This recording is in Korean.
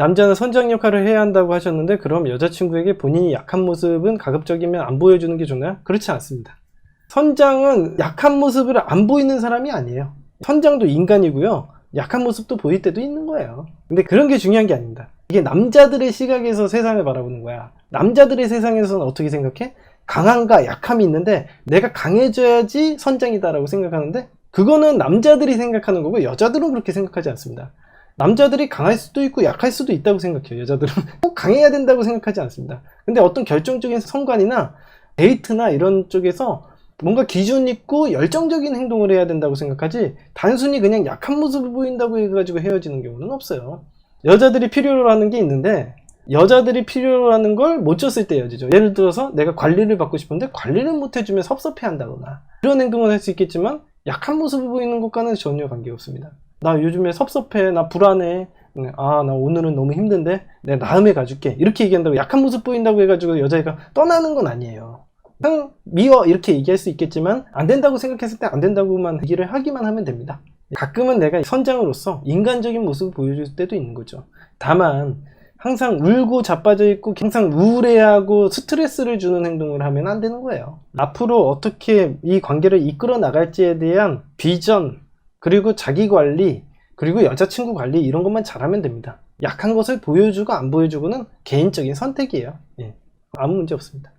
남자는 선장 역할을 해야 한다고 하셨는데 그럼 여자친구에게 본인이 약한 모습은 가급적이면 안 보여주는 게 좋나요? 그렇지 않습니다. 선장은 약한 모습을 안 보이는 사람이 아니에요. 선장도 인간이고요. 약한 모습도 보일 때도 있는 거예요. 근데 그런 게 중요한 게 아닙니다. 이게 남자들의 시각에서 세상을 바라보는 거야. 남자들의 세상에서는 어떻게 생각해? 강함과 약함이 있는데 내가 강해져야지 선장이다라고 생각하는데 그거는 남자들이 생각하는 거고 여자들은 그렇게 생각하지 않습니다. 남자들이 강할 수도 있고 약할 수도 있다고 생각해요. 여자들은 꼭 강해야 된다고 생각하지 않습니다. 근데 어떤 결정적인 성관이나 데이트나 이런 쪽에서 뭔가 기준 있고 열정적인 행동을 해야 된다고 생각하지 단순히 그냥 약한 모습을 보인다고 해가지고 헤어지는 경우는 없어요. 여자들이 필요로 하는 게 있는데 여자들이 필요로 하는 걸 못 줬을 때 헤어지죠. 예를 들어서 내가 관리를 받고 싶은데 관리를 못 해주면 섭섭해 한다거나 이런 행동을 할 수 있겠지만 약한 모습을 보이는 것과는 전혀 관계없습니다. 나 요즘에 섭섭해, 나 불안해, 아, 나 오늘은 너무 힘든데 내가 다음에 가줄게. 이렇게 얘기한다고 약한 모습 보인다고 해가지고 여자애가 떠나는 건 아니에요. 그냥 미워 이렇게 얘기할 수 있겠지만 안 된다고 생각했을 때 안 된다고만 얘기를 하기만 하면 됩니다. 가끔은 내가 선장으로서 인간적인 모습을 보여줄 때도 있는 거죠. 다만 항상 울고 자빠져 있고 항상 우울해하고 스트레스를 주는 행동을 하면 안 되는 거예요. 앞으로 어떻게 이 관계를 이끌어 나갈지에 대한 비전 그리고 자기 관리 그리고 여자친구 관리 이런 것만 잘하면 됩니다. 약한 것을 보여주고 안 보여주고는 개인적인 선택이에요. 예. 아무 문제 없습니다.